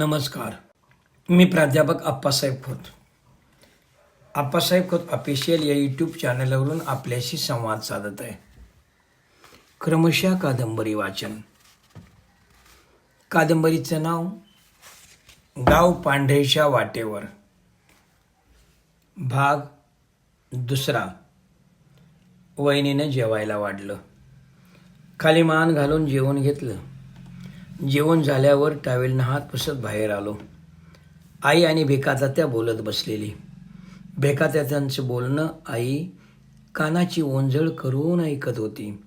नमस्कार. मी प्राध्यापक आप्पासाहेब खोत. आप्पासाहेब खोत ऑफिशियल या यूट्यूब चॅनलवरून आपल्याशी संवाद साधत आहे. क्रमशः कादंबरी वाचन. कादंबरीचं नाव गाव पांढरेच्या वाटेवर. भाग दुसरा. वहिनीनं जेवायला वाढलं. खाली मान घालून जेवण घेतलं. जेवण झाल्यावर टावेलनं हात पुसत बाहेर आलो. आई आणि भेकातात्या बोलत बसलेली. भेकातात्यांचं बोलणं आई कानाची ओंजळ करून ऐकत होती.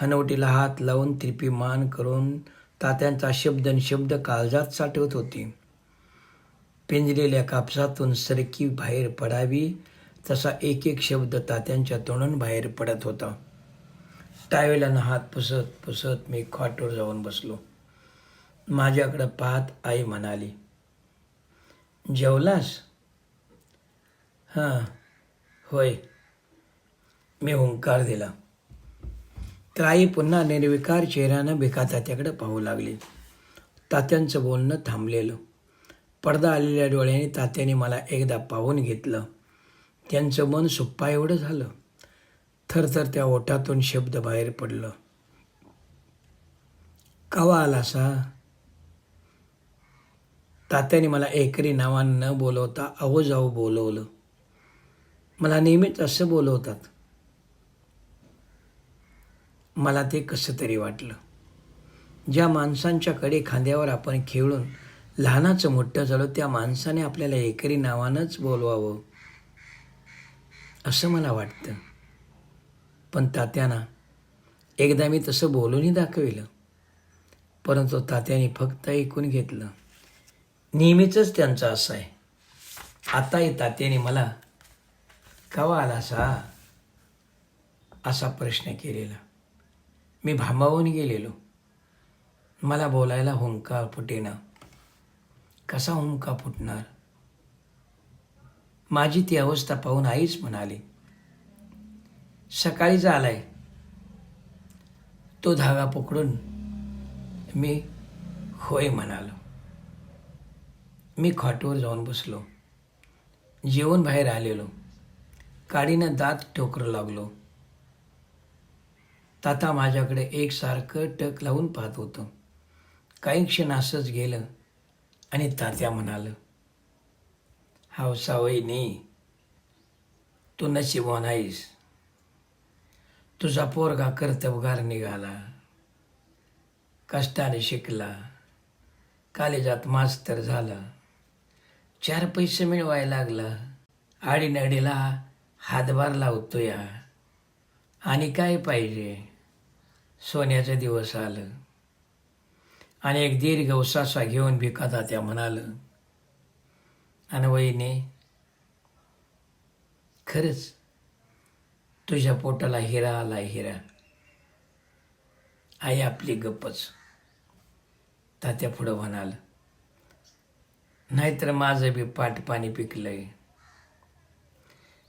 हनवटीला हात लावून तिरपी मान करून तात्यांचा शब्द आणि शब्द काळजात साठवत होती. पिंजलेल्या कापसातून सरकी बाहेर पडावी तसा एक एक शब्द तात्यांच्या तोंडून बाहेर पडत होता. टावेलानं हात पुसत पुसत मी खाटवर जाऊन बसलो. माझ्याकडं पाहत आई म्हणाली जेवलास? हां होय. मी हुंकार दिला. तर आई पुन्हा निर्विकार चेहऱ्यानं भिका तात्याकडे पाहू लागली. तात्यांचं बोलणं थांबलेलं. पडदा आलेल्या डोळ्याने तात्याने मला एकदा पाहून घेतलं. त्यांचं मन सुप्पा एवढं झालं. थरथर त्या ओठातून शब्द बाहेर पडलं. कवा आला सा तात्याने मला एकरी नावानं न बोलवता अहो जाऊ बोलवलं. मला नेहमीच असं बोलवतात. मला ते कसं तरी वाटलं. ज्या माणसांच्याकडे खांद्यावर आपण खेळून लहानाचं मोठं झालो त्या माणसाने आपल्याला एकरी नावानंच बोलवावं असं मला वाटतं. पण तात्याना एकदा मी तसं बोलूनही दाखविलं. परंतु तात्याने फक्त ऐकून घेतलं. नेहमीच त्यांचं असं आहे. आताही तात्याने मला कवा आला सा? असा प्रश्न केलेला. मी भांबावून गेलेलो. मला बोलायला हुंका फुटेना. कसा हुंका फुटणार? माझी ती अवस्था पाहून आईच म्हणाली सकाळीच आलाय तो धागा पकडून मी होय म्हणालो. मी खाटवर जाऊन बसलो. जेवण बाहेर आलेलो. काडीनं दात ठोकरं लागलो. ताता माझ्याकडे एकसारखं टक लावून पाहत होतं. काही क्षण असंच गेलं आणि तात्या म्हणालं हावसावई नाही तू नशिबवान आहेस. तुझा पोरगा कर्तबगार निघाला. कष्टाने शिकला. कालेजात मास्तर झाला. चार पैसे मिळवायला लागला. आडीनडीला हातभार लावतो या आणि काय पाहिजे? सोन्याचं दिवस आलं. आणि एक दीर्घ उसासा घेऊन भिकाता त्या म्हणालं आणि वहिने खरंच तुझ्या पोटाला हिरा आला हिरा. आई आपली गप्पच. तात्या पुढं म्हणाल नाहीतर माझं बी पाट पाणी पिकलंय.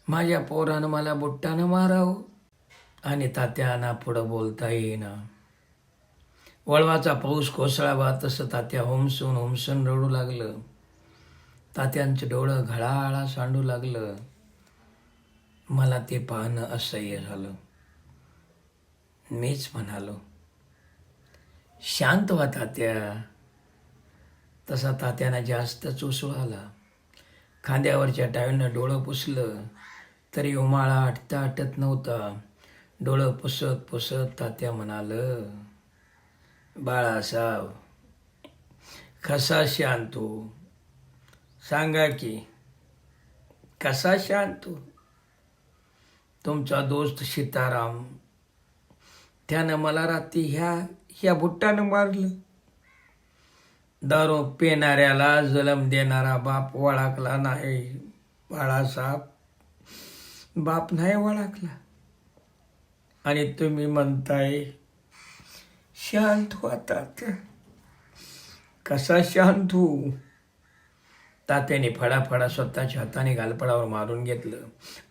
माझ्या पोरानं मला बुट्टानं मारावं आणि तात्याना पुढं बोलता येईना. वळवाचा पाऊस कोसळावा तसं तात्या होमसून होमसून रडू लागलं. तात्यांचं डोळं घळाळा सांडू लागलं. मला ते पाहणं असह्य झालं. मीच म्हणालो शांत व्हा तात्या. तसा तात्याना जास्त चोसू आला. खांद्यावरच्या टाळीनं डोळं पुसलं तरी उमाळा आटता आटत नव्हता. डोळं पुसत पुसत तात्या म्हणालं बाळासाहेब कसा शांतो सांगा की कसा शांतो तुमचा दोस्त सीताराम त्यानं मला रात्री ह्या ह्या बुट्टानं मारलं. दारू पिणाऱ्याला जलम देणारा बाप ओळखला नाही. बाळासाहेब बाप नाही ओळखला आणि तुम्ही म्हणताय शांत होतात. कसा शांत हो तात्याने फडाफडा स्वतःच्या हाताने गालपडावर मारून घेतलं.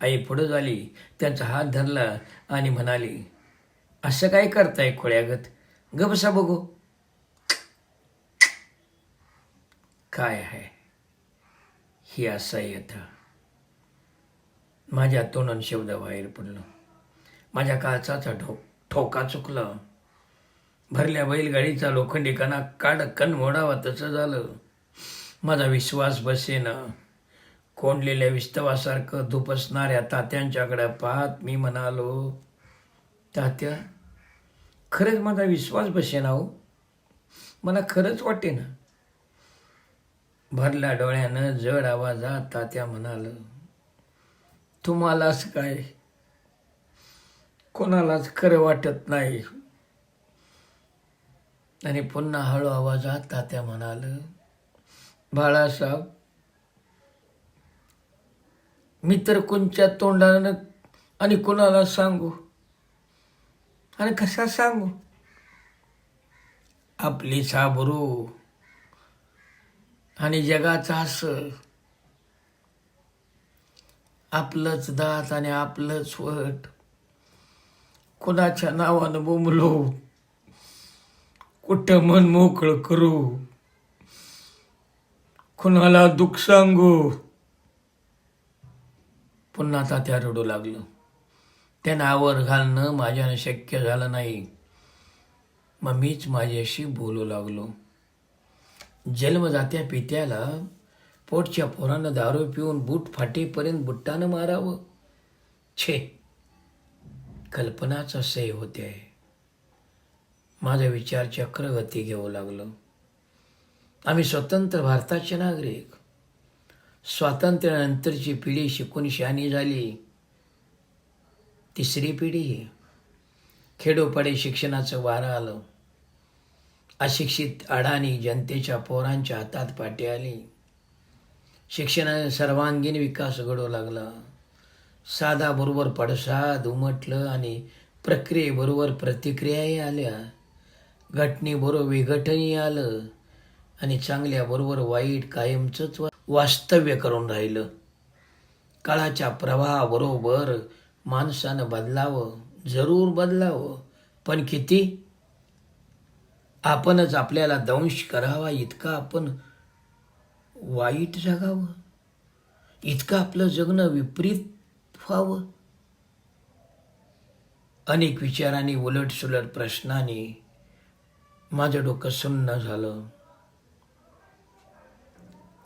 आई पुढं झाली त्यांचा हात धरला आणि म्हणाली असं काय करताय खोळ्यागत? ग बसा बघू. काय आहे? ही असह्यता माझ्या तोंडून शब्द बाहेर पडलं. माझ्या काचाचा ठो ठोका चुकला. भरल्या बैलगाडीचा लोखंडी कणा काढ कण मोडावा तसं झालं. माझा विश्वास बसेना. कोंडलेल्या विस्तवासारखं धुपसणाऱ्या तात्यांच्याकडे पाहत मी म्हणालो तात्या खरंच माझा विश्वास बसेना हो. मला खरंच वाटे ना भरल्या डोळ्यानं जड आवाजात तात्या म्हणाल तुम्हालाच काय? कोणालाच खरं वाटत नाही. आणि पुन्हा हळू आवाजात तात्या म्हणाल बाळासाहेब मी तर कोणच्या तोंडानं आणि कोणाला सांगू? आणि कसा सांगू? आपली साबरू आणि जगाचा असं आपलंच दात आणि आपलंच वट. कुणाच्या नावानं बोंबलो? कुठं मन मोकळं करू? कुणाला दुःख सांगू? पुन्हा तात्या रडू लागलो. त्यांना आवर घालणं माझ्यानं शक्य झालं नाही. मग मीच माझ्याशी बोलू लागलो. जन्मजात्या पित्याला पोटच्या पोरानं दारू पिऊन बूट फाटेपर्यंत बुट्टानं मारावं. छे. कल्पनाच सय होते. माझा विचार चक्रगती घेऊ लागलो. आम्ही स्वतंत्र भारताचे नागरिक. स्वातंत्र्यानंतरची पिढी शिकून शहाणी झाली. तिसरी पिढी. खेडोपाडी शिक्षणाचं वारं आलं. अशिक्षित अडाणी जनतेच्या पोरांच्या हातात पाठी आली. शिक्षणाने सर्वांगीण विकास घडू लागला. साधा बरोबर पडसाद उमटलं आणि प्रक्रियेबरोबर प्रतिक्रियाही आल्या. घटनेबरोबर विघटनही आलं आणि चांगल्या बरोबर वाईट कायमचंच वास्तव्य करून राहिलं. काळाच्या प्रवाहाबरोबर माणसानं बदलावं जरूर बदलावं. पण किती? आपणच आपल्याला दंश करावा इतका आपण वाईट जगावं. इतकं आपलं जगणं विपरीत व्हावं. अनेक विचारांनी उलटसुलट प्रश्नांनी माझं डोकं सुन्न झालं.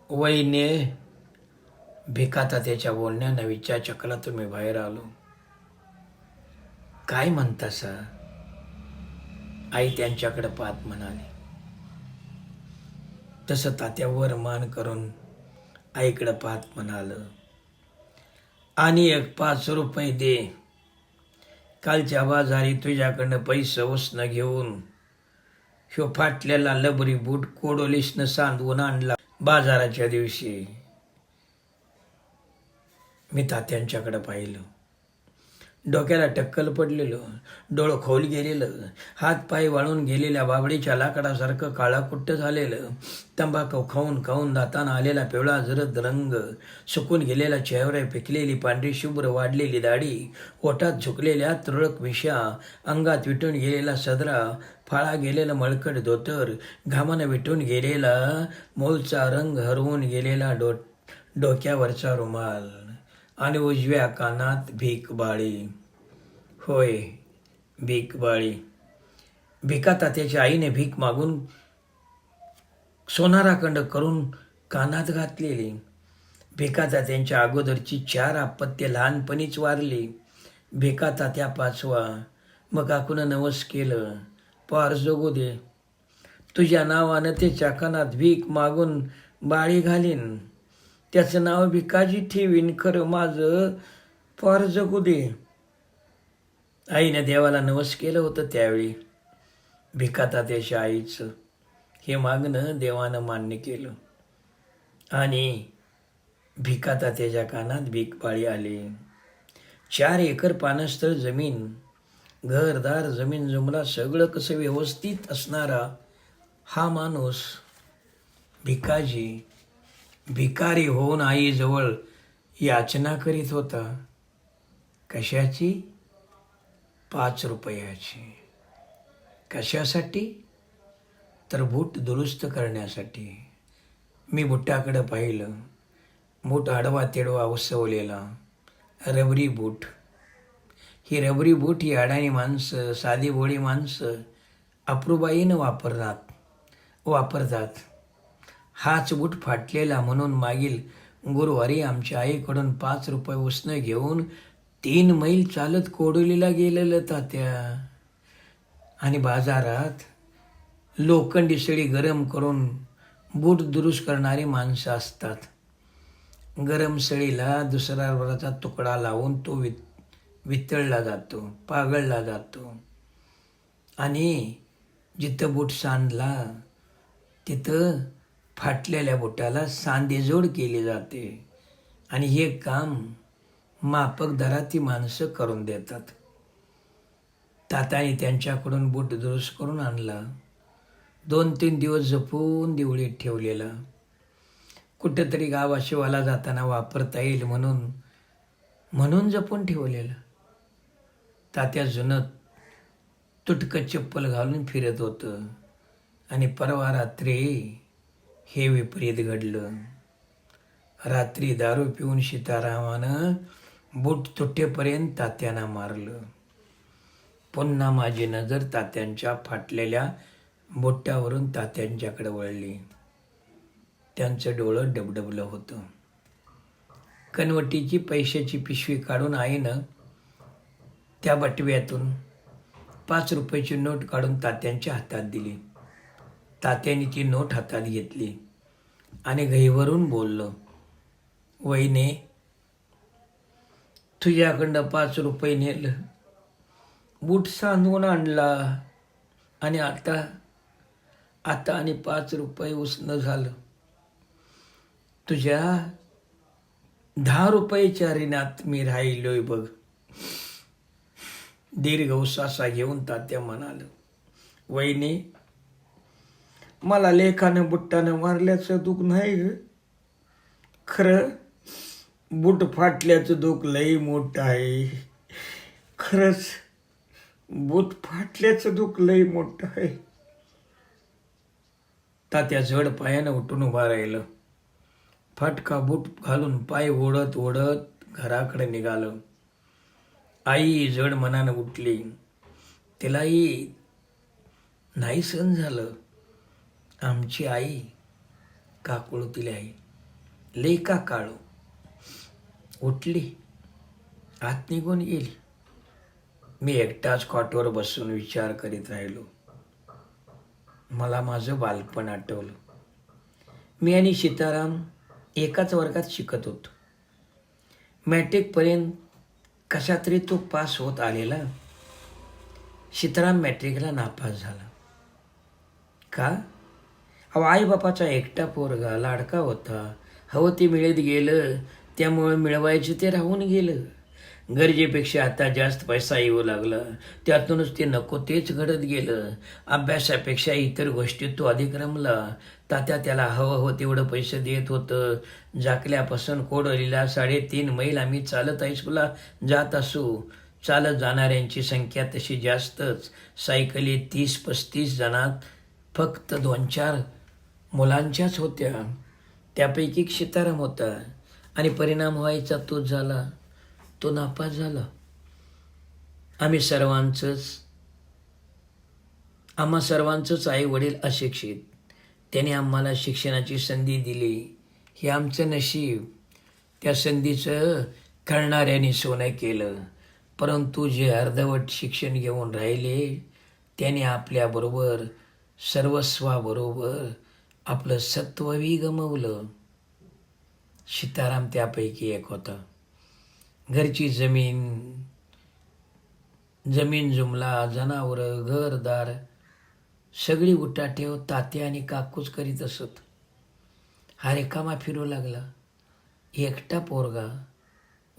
वयने भिकाता त्याच्या बोलण्यानं विचार चक्रातून मी बाहेर आलो. काय म्हणता सर? आई त्यांच्याकडे पाहत म्हणाली तसं तात्यावर मान करून आईकडं पाहत म्हणाल आणि एक पाच रुपये दे. कालच्या बाजारी तुझ्याकडनं पैसे उसनं घेऊन ह्यो फाटलेला लबरी बूट कोडोलीसनं सांदवून आणला बाजाराच्या दिवशी. मी तात्यांच्याकडं पाहिलं. डोक्याला टक्कल पडलेलं डोळं खोल गेलेलं हात पाय वाळून गेलेल्या बाबडीच्या लाकडासारखं काळाकुट्ट झालेलं तंबाखू खाऊन खाऊन दाताना आलेला पिवळा जरद रंग सुकून गेलेला चेहरे पिकलेली पांढरी शुभ्र वाढलेली दाढी ओठात झुकलेल्या तुरळक विषा अंगात विटून गेलेला सदरा फाळा गेलेलं मळकट धोतर घामानं विटून गेलेला मोलचा रंग हरवून गेलेला डो डोक्यावरचा रुमाल. आणि उजव्या कानात भीक बाळी होय भीक बाळी भिका तात्याच्या आईने भीक मागून सोनाराखंड करून कानात घातलेली. भिका तात्यांच्या अगोदरची चार आपत्य लहानपणीच वारली. भिका तात्या पाचवा मग काकून नवस केलं. पार जगू दे. तुझ्या नावानं त्याच्या कानात भीक मागून बाळी घालीन. त्याचं नाव भिकाजी ठेवीन खरं माझं पार जगू दे. आईने देवाला नवस केलं होतं त्यावेळी. भिकाता त्याच्या आईचं हे मागणं देवानं मान्य केलं. आणि भिकाता त्याच्या कानात भीकपाळी आली. चार एकर पानस्थळ जमीन घरदार जमीन जुमला सगळं कसं व्यवस्थित असणारा हा माणूस भिकाजी भिकारी होऊन आईजवळ याचना करीत होता. कशाची? पाच रुपयाची. कशासाठी? तर बूट दुरुस्त करण्यासाठी. मी बुटाकडं पाहिलं. बूट आडवा तेडवा उसवलेला. रबरी बूट. ही रबरी बूट ही अडाणी माणसं साधी बोळी माणसं अप्रूबाईनं वापरतात. वापरतात. हाच बूट फाटलेला म्हणून मागील गुरुवारी आमच्या आईकडून पाच रुपये उसणं घेऊन तीन मैल चालत कोडोलीला गेलेलं तात्या आणि बाजारात लोखंडी सळी गरम करून बूट दुरुस्त करणारी माणसं असतात. गरम सळीला दुसरा रबराचा तुकडा लावून तो वित वितळला जातो पागळला जातो. आणि जिथं बूट सांधला तिथं फाटलेल्या बुटाला सांधेजोड केली जाते. आणि हे काम मापक दराती माणसं करून देतात. ताताने त्यांच्याकडून बूट दुरुस्त करून आणला. दोन तीन दिवस जपून दिवळीत ठेवलेला. कुठंतरी गावाशिवाला जाताना वापरता येईल म्हणून म्हणून जपून ठेवलेला. तात्या जुनं तुटकं चप्पल घालून फिरत होतं. आणि परवा रात्री हे विपरीत घडलं. रात्री दारू पिऊन सीतारामानं बूट तुटेपर्यंत तात्यांना मारलं. पुन्हा माझी नजर तात्यांच्या फाटलेल्या बोट्यावरून तात्यांच्याकडे वळली. त्यांचं डोळं डबडबलं होतं. कनवटीची पैशाची पिशवी काढून आईनं त्या बटव्यातून पाच रुपयाची नोट काढून तात्यांच्या हातात दिली. तात्याने ती नोट हातात घेतली आणि घईवरून बोललो वहिने तुझ्याकडनं पाच रुपये नेलं. बूट सांधून आणला आणि आता आता आणि पाच रुपये उसणं झालं. तुझ्या दहा रुपयेच्या ऋणात मी राहिलोय बघ. दीर्घ उसासा घेऊन तात्या म्हणाल वहिनी मला लेखानं बुट्टानं मारल्याचं दुःख नाही ग. खरं बुट फाटल्याचं दुःख लई मोठं आहे. खरंच बुट फाटल्याचं दुःख लई मोठं आहे. तात्या जड पायानं उठून उभा राहिलं. फाटका बूट घालून पाय ओढत ओढत घराकडे निघालं. आई जड मनानं उठली. तिलाही नाही सण झालं. आमची आई काकुळतीली आई. लई का काळू? उठली. आत निघून गेली. मी एकटाच कॉटवर बसून विचार करीत राहिलो. मला माझं बालपण आठवलं. मी आणि सीताराम एकाच वर्गात शिकत होतो. मॅट्रिकपर्यंत कशा तरी तो पास होत आलेला. सीताराम मॅट्रिकला नापास झाला. का? अहो आईबापाचा एकटा पोरगा लाडका होता. हवं ते मिळत गेलं त्यामुळं मिळवायचं ते राहून गेलं. गरजेपेक्षा आता जास्त पैसा येऊ लागला. त्यातूनच ते नको तेच घडत गेलं. अभ्यासापेक्षा इतर गोष्टीत तो अधिक रमला. तात्या त्याला हवं हवं तेवढं पैसे देत होतं. जाकल्यापासून कोडोलीला साडेतीन मैल आम्ही चालत हायस्कूलला जात असू. चालत जाणाऱ्यांची संख्या तशी जास्तच. सायकली तीस पस्तीस जणात फक्त दोन चार मुलांच्याच होत्या त्यापैकी एक सीताराम होता आणि परिणाम व्हायचा तोच झाला तो नापास झाला. आम्ही सर्वांचंच आम्हा सर्वांचंच आई वडील अशिक्षित. त्याने आम्हाला शिक्षणाची संधी दिली. हे आमचं नशीब. त्या संधीचं करणाऱ्याने सोनं केलं. परंतु जे अर्धवट शिक्षण घेऊन राहिले त्याने आपल्याबरोबर सर्वस्वाबरोबर आपलं सत्वही गमवलं सीताराम त्यापैकी एक होता. घरची जमीन जमीन जुमला जनावरं घरदार सगळी उठाठेव तात्या आणि काकूच करीत असत. हा रेकामा फिरू लागला. एकटा पोरगा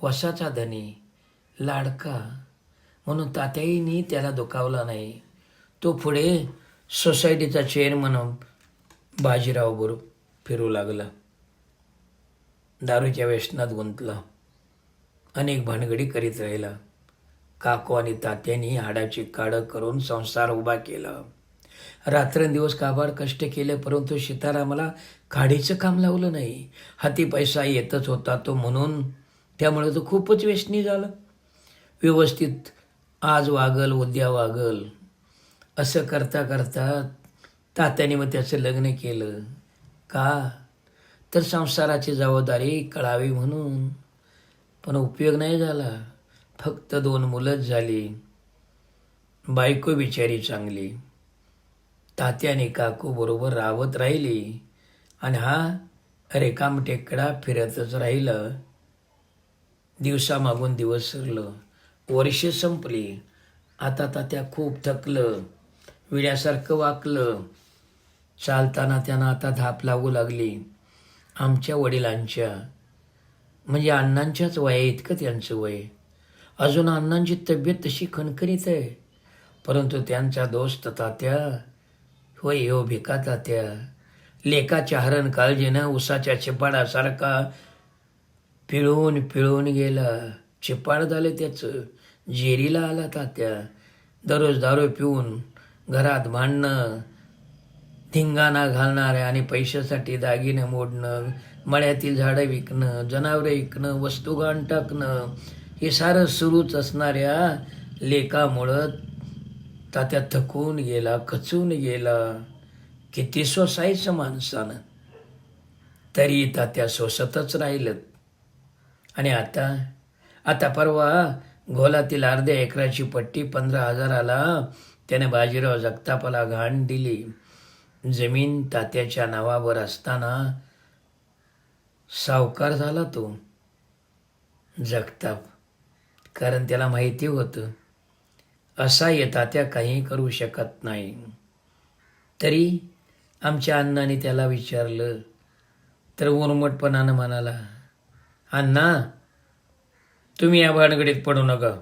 वसाचा धनी लाडका म्हणून तात्याईनी त्याला दुखावला नाही. तो पुढे सोसायटीचा चेअरमन बाजीराव बरोबर फिरू लागला. दारूच्या व्यसनात गुंतला. अनेक भानगडी करीत राहिला. काको आणि तात्यांनी हाडाची काडं करून संसार उभा केला. रात्रंदिवस काबाड कष्ट केले परंतु सीतारामाला खाडीचं काम लावलं नाही. हाती पैसा येतच होता तो म्हणून त्यामुळे तो खूपच व्यसनी झाला. व्यवस्थित आज वागल उद्या वागल. असं करता करता तात्याने मग त्याचं लग्न केलं. का? तर संसाराची जबाबदारी कळावी म्हणून. पण उपयोग नाही झाला. फक्त दोन मुलंच झाली. बायको बिचारी चांगली. तात्याने काकू बरोबर राहत राहिली. आणि हा रेकाम टेकडा फिरतच राहिलं. दिवसामागून दिवस सरलं. वर्ष संपली. आता तात्या खूप थकलं. विड्यासारखं वाकलं. चालताना त्यांना आता धाप लागू लागली. आमच्या वडिलांच्या म्हणजे अण्णांच्याच वया इतकं त्यांचं वय अजून अण्णांची तब्येत तशी खणखणीत आहे. परंतु त्यांचा दोस्त तात्या होय हो भिका तात्या लेकाच्या हरण काळजीनं उसाच्या चिपाडासारखा पिळून पिळून गेला. चिपाड झालं त्याचं. जेरीला आला तात्या. दररोज दारू पिऊन घरात भांडणं धिंगाणा घालणाऱ्या आणि पैशासाठी दागिने मोडणं मळ्यातील झाडं विकणं जनावरे विकणं वस्तू घाण टाकणं हे सारं सुरूच असणाऱ्या लेखामुळं तात्या थकून गेला खचून गेला. किती सोसायचं माणसानं. तरी तात्या सोसतच राहिलं. आणि आता आता परवा घोलातील अर्ध्या एकराची पट्टी पंधरा हजाराला त्याने बाजीराव जगतापाला घाण दिली. जमीन तात्याच्या नावावर असताना सावकार झाला तो. जगताप. कारण त्याला माहिती होतं. असा ये तात्या काही करू शकत नाही. तरी आमच्या अण्णाने त्याला विचारलं. तर उर्मटपणानं म्हणाला अण्णा तुम्ही या भानगडीत पडू नका.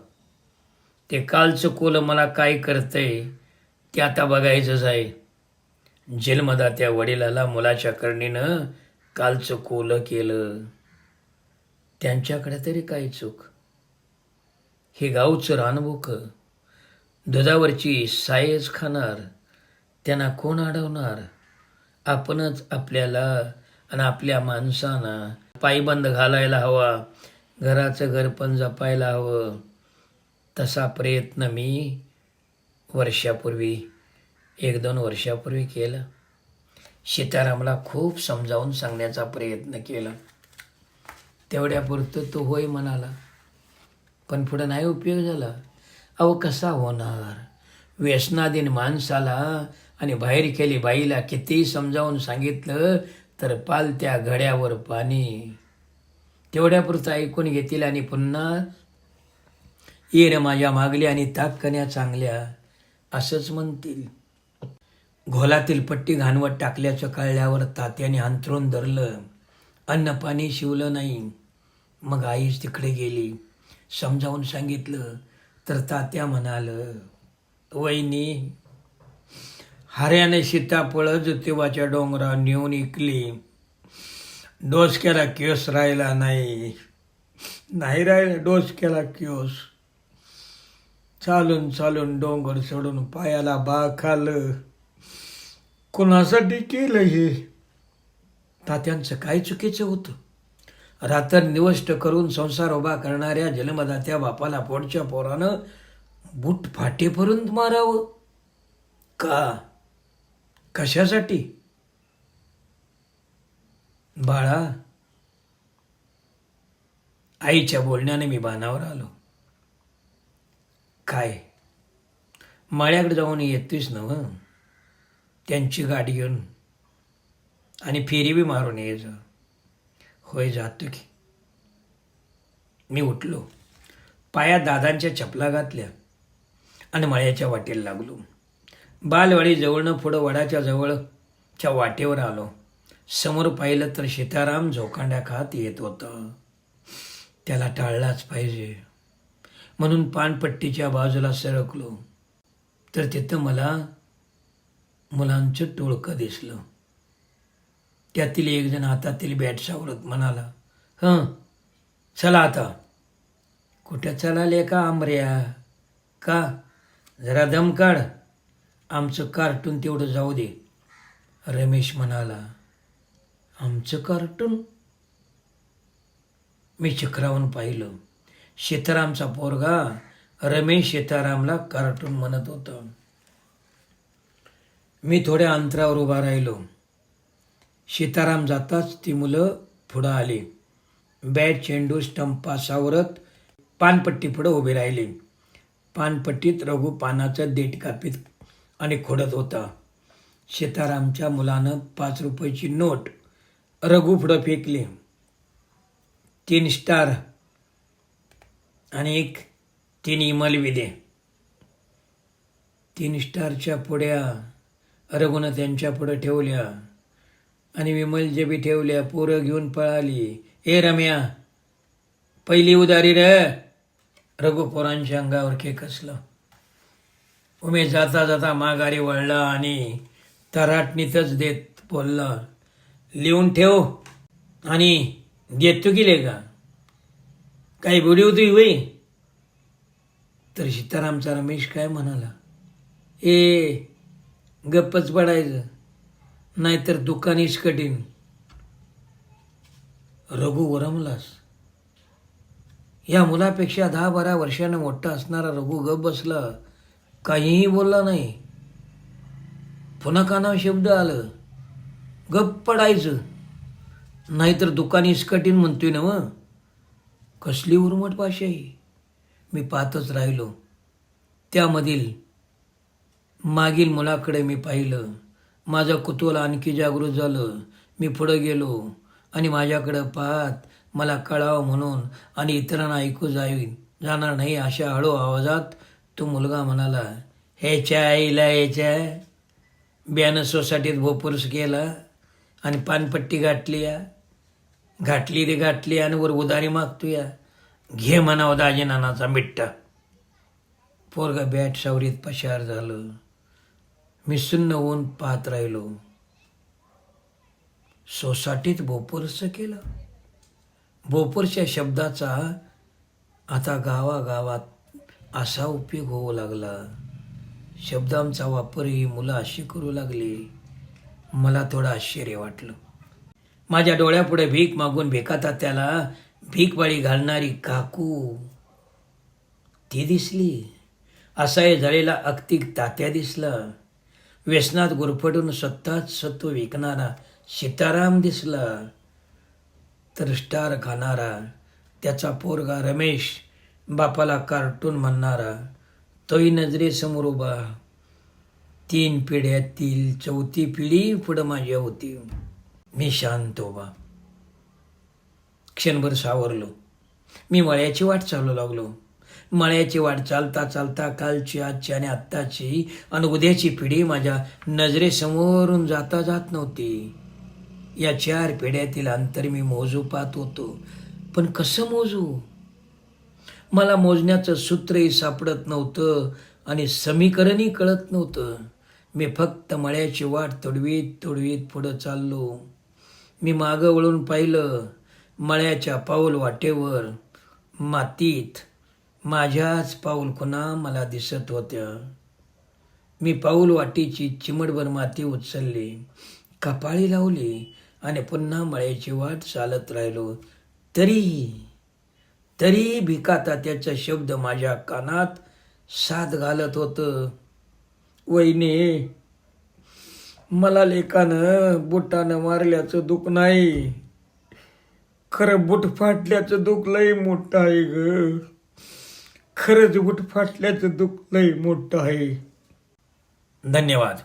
ते कालचं कोलं मला काय करतंय ते आता बघायचंच आहे. जन्मदात्या वडिलाला मुलाच्या करणीनं कालचं कोलं केलं. त्यांच्याकडे तरी काय चूक. हे गावचं रानबोक दुधावरची सायच खाणार. त्यांना कोण अडवणार? आपणच आपल्याला आणि आपल्या माणसांना पायबंद घालायला हवा. घराचं घर पण जपायला हवं. तसा प्रयत्न मी वर्षापूर्वी एक दोन वर्षापूर्वी केलं. सीतारामला खूप समजावून सांगण्याचा प्रयत्न केला. तेवढ्यापुरतं तो होय म्हणाला पण पुढं नाही उपयोग झाला. अहो कसा होणार? व्यसनाधीन माणसाला आणि बाहेर केली बाईला कितीही समजावून सांगितलं तर पालत्या घड्यावर पाणी. तेवढ्यापुरतं ऐकून घेतील आणि पुन्हा ये रे माझ्या मागल्या आणि ताककण्या चांगल्या असंच म्हणतील. घोलातील पट्टी घाणवत टाकल्याचं कळल्यावर तात्याने अंथरून धरलं. अन्न पाणी शिवलं नाही. मग आईच तिकडे गेली. समजावून सांगितलं तर तात्या म्हणाल वहिनी हऱ्याने सीताफळं ज्योतिबाच्या डोंगरा नेऊन इकली. डोसक्याला केस राहिला नाही. नाही राहिला डोसक्याला केस चालून चालून डोंगर सोडून पायाला बा खालं. कोणासाठी केलं हे? तात्यांचं काय चुकीचं होतं? रात्र निवष्ट करून संसार उभा करणाऱ्या जन्मदात्या बापाला पोटच्या पोरानं बूट फाटेपर्यंत मारावं? का? कशासाठी? बाळा आईच्या बोलण्याने मी बाणावर आलो. काय? माळ्याकडे जाऊन येतोयस ना त्यांची गाडी घेऊन आणि फेरी बी मारून यायचं होय जातो की. मी उठलो. पाया दादांच्या चपला घातल्या आणि मळ्याच्या वाटेला लागलो. बालवाडी जवळनं पुढं वडाच्या जवळच्या वाटेवर आलो. समोर पाहिलं तर सीताराम झोकांड्या खात येत होता. त्याला टाळलाच पाहिजे. म्हणून पानपट्टीच्या बाजूला सरकलो. तर तिथं मला मुलांचं टोळकं दिसलं. त्यातील एकजण हातातील बॅट सावरत म्हणाला हं चला आता. कुठं चलाले का आमऱ्या का? जरा दम काढ. आमचं कार्टून तेवढं जाऊ दे. रमेश म्हणाला आमचं कार्टून? मी चक्रावून पाहिलं. सीतारामचा पोरगा रमेश सीतारामला कार्टून म्हणत होता. मी थोड्या अंतरावर उभा राहिलो. सीताराम जाताच ती मुलं पुढं आली. बॅट चेंडू स्टंपा सावरत पानपट्टी पुढं उभी राहिली. पानपट्टीत रघु पानाचं देठ कापीत आणि खोडत होता. सीतारामच्या मुलानं पाच रुपयाची नोट रघु पुढं फेकली. तीन स्टार आणि एक तीन इमल विदे तीन स्टारच्या पुढ्या रघुनं त्यांच्या पुढं ठेवल्या. आणि विमल जेबी ठेवल्या पोरं घेऊन पळाली. ए रम्या पहिली उदारी र. रघु पोरांच्या अंगावर केकसलं उमेश जाता जाता माघारी वळला आणि तराटणीतच देत बोलला लिहून ठेव आणि देत तू गेले का काही बुडी होती वय तर सीतारामचा रमेश काय म्हणाला ए गप्पच पडायचं. नाहीतर दुकानीच कठीण. रघु वरमलास. या मुलापेक्षा दहा बारा वर्षानं मोठा असणारा रघु गप बसला. काहीही बोलला नाही. पुन्हा कानावर शब्द आलं. गप पडायचं. नाहीतर दुकानी कठीण म्हणतोय ना मग कसली उर्मट भाषा ही. मी पाहतच राहिलो. त्यामधील मागील मुलाकडे मी पाहिलं. माझं कुतूहल आणखी जागृत झालं. मी पुढं गेलो आणि माझ्याकडं पाहत मला कळावं म्हणून आणि इतरांना ऐकू जाईल जाणार नाही अशा हळू आवाजात तो मुलगा म्हणाला ह्याच्या आईला ह्याच्या बियाणं सोसायटीत भोपूरस केला आणि पानपट्टी गाठली या. घाटली रे गाठली आणि वर उदारी मागतो या. घे म्हणावं दाजीनानाचा मिठ्ठा. पोरगा बॅट सावरीत पशार झालं. मी सुन्न होऊन पाहत राहिलो. सोसाटीत बोपोरचं केलं. बोपूरच्या शब्दाचा आता गावागावात असा उपयोग होऊ लागला. शब्दांचा वापरही मुलं अशी करू लागली. मला थोडं आश्चर्य वाटलं. माझ्या डोळ्यापुढे भीक मागून भेकातात त्याला भीकबाळी घालणारी काकू. ती दिसली. असाही झालेला अगदी तात्या दिसला. व्यसनात गुरफटून स्वतःच सत्व विकणारा सीताराम दिसला. तर स्टार खाणारा त्याचा पोरगा रमेश बापाला कार्टून म्हणणारा तोही नजरेसमोर उभा. तीन पिढ्यातील चौथी पिढी पुढं माझ्या होती. मी शांत उभा. क्षणभर सावरलो. मी मळ्याची वाट चालू लागलो. मळ्याची वाट चालता चालता कालची आजची आणि आत्ताची आणि उद्याची पिढी माझ्या नजरेसमोरून जाता जात नव्हती. या चार पिढ्यातील अंतर मी मोजू पाहत होतो. पण कसं मोजू? मला मोजण्याचं सूत्रही सापडत नव्हतं आणि समीकरणही कळत नव्हतं. मी फक्त मळ्याची वाट तोडवीत तोडवीत पुढं चाललो. मी मागं वळून पाहिलं मळ्याच्या पाऊल वाटेवर मातीत माझ्याच पाऊल खुणा मला दिसत होत्या. मी पाऊल वाटीची चिमडभर माती उचलली कपाळी लावली आणि पुन्हा मळ्याची वाट चालत राहिलो. तरीही तरीही भिकाता त्याचा शब्द माझ्या कानात साथ घालत होतं. वहिनी मला लेकानं बुटानं मारल्याचं दुख नाही. खरं बुट फाटल्याचं दुख लई मोठं आहे ग. खरंच बुट फाटल्याचं दुःख लय मोठं आहे. धन्यवाद.